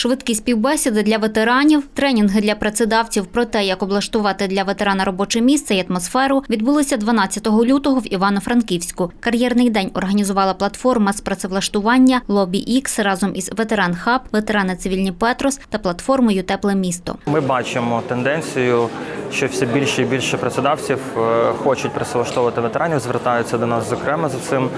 Швидкі співбесіди для ветеранів, тренінги для працедавців про те, як облаштувати для ветерана робоче місце і атмосферу, відбулися 12 лютого в Івано-Франківську. Кар'єрний день організувала платформа з працевлаштування Лобі Ікс разом із Ветеран Хаб, ветерани цивільні Петрос та платформою Тепле місто. Ми бачимо тенденцію, що все більше і більше працедавців е, хочуть працевлаштовувати ветеранів, звертаються до нас зокрема за цим.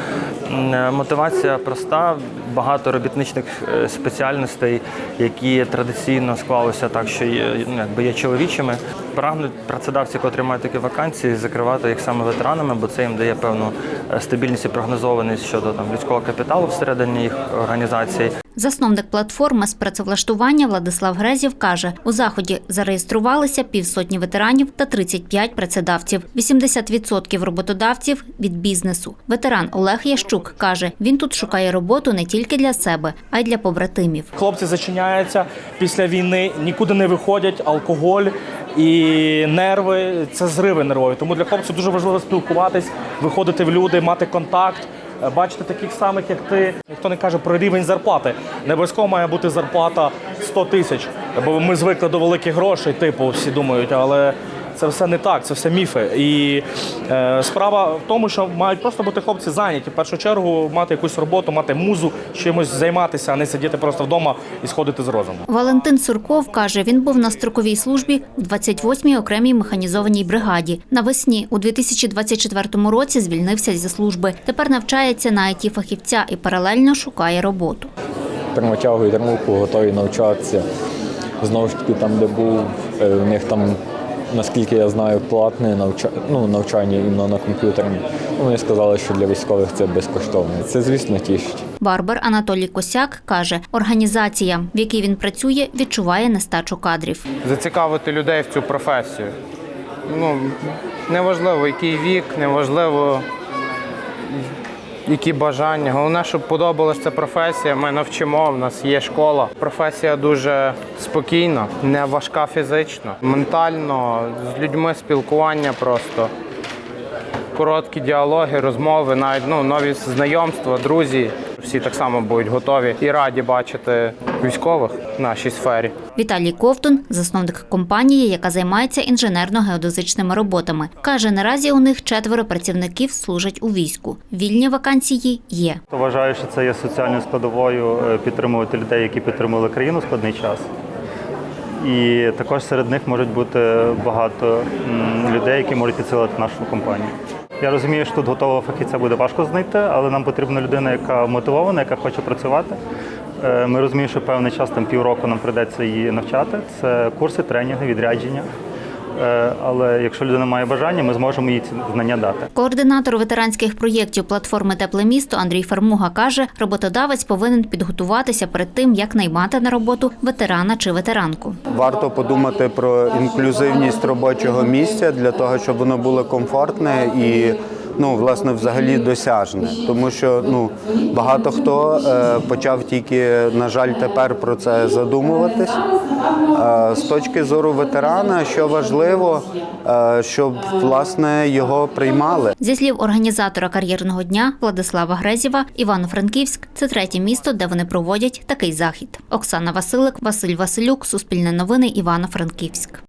Е, Мотивація проста. Багато робітничних е, спеціальностей, які традиційно склалися так, що є, ну, якби є чоловічими. Прагнуть працедавці, котрі мають такі вакансії, закривати їх саме ветеранами, бо це їм дає певну е, стабільність і прогнозованість щодо там людського капіталу всередині їх організацій. Засновник платформи з працевлаштування Владислав Грезів каже, у заході зареєструвалися півсотні ветеранів та 35 працедавців. 80% роботодавців від бізнесу. Ветеран Олег Ящук каже, він тут шукає роботу не тільки для себе, а й для побратимів. Хлопці зачиняються після війни, нікуди не виходять, алкоголь і нерви це зриви нервові. Тому для хлопців дуже важливо спілкуватись, виходити в люди, мати контакт. е, Бачити таких самих, як ти. Ніхто не каже про рівень зарплати. Не обов'язково має бути зарплата 100 тисяч, бо ми звикли до великих грошей, типу, всі думають, але це все не так, це все міфи. І е, справа в тому, що мають просто бути хлопці зайняті. В першу чергу мати якусь роботу, мати музу, чимось займатися, а не сидіти просто вдома і сходити з розуму. Валентин Сурков каже, він був на строковій службі у 28-й окремій механізованій бригаді. Навесні у 2024 році звільнився зі служби. Тепер навчається на it фахівця і паралельно шукає роботу. Термотягують руку, готові навчатися. Знову ж таки, там, де був, е, у них там, наскільки я знаю, платне навча... ну, навчання іменно на комп'ютерні. Ну, Вони сказали, що для військових це безкоштовне. Це, звісно, тішить. Барбер Анатолій Косяк каже, організація, в якій він працює, відчуває нестачу кадрів. зацікавити людей в цю професію. Ну, неважливо, який вік, неважливо, які бажання. Головне, щоб подобалася професія. Ми навчимо, в нас є школа. Професія дуже спокійна, не важка фізично, ментально, з людьми спілкування просто. Короткі діалоги, розмови, навіть ну, нові знайомства, друзі. Всі так само будуть готові і раді бачити військових в нашій сфері. Віталій Ковтун, засновник компанії, яка займається інженерно-геодезичними роботами, каже, наразі у них четверо працівників служать у війську. Вільні вакансії є. Вважаю, що це є соціальною складовою е, підтримувати людей, які підтримували країну в складний час. І також серед них можуть бути багато людей, які можуть підсилити нашу компанію. Я розумію, що тут готового фахівця буде важко знайти, але нам потрібна людина, яка мотивована, яка хоче працювати. Е, Ми розуміємо, що певний час, там півроку, нам прийдеться її навчати. Це курси, тренінги, відрядження. Е, Але якщо людина має бажання, ми зможемо їй ці знання дати. Координатор ветеранських проєктів платформи Тепле місто Андрій Фармуга каже, роботодавець повинен підготуватися перед тим, як наймати на роботу ветерана чи ветеранку. Варто подумати про інклюзивність робочого місця для того, щоб воно було комфортне і ну, власне, взагалі досяжне. Тому що ну, багато хто е, почав тільки, на жаль, тепер про це задумуватись. Е, з точки зору ветерана, що важливо, е, щоб власне його приймали. Зі слів організатора кар'єрного дня Владислава Грезєва, Івано-Франківськ це третє місто, де вони проводять такий захід. Оксана Василик, Василь Василюк, Суспільне новини, Івано-Франківськ.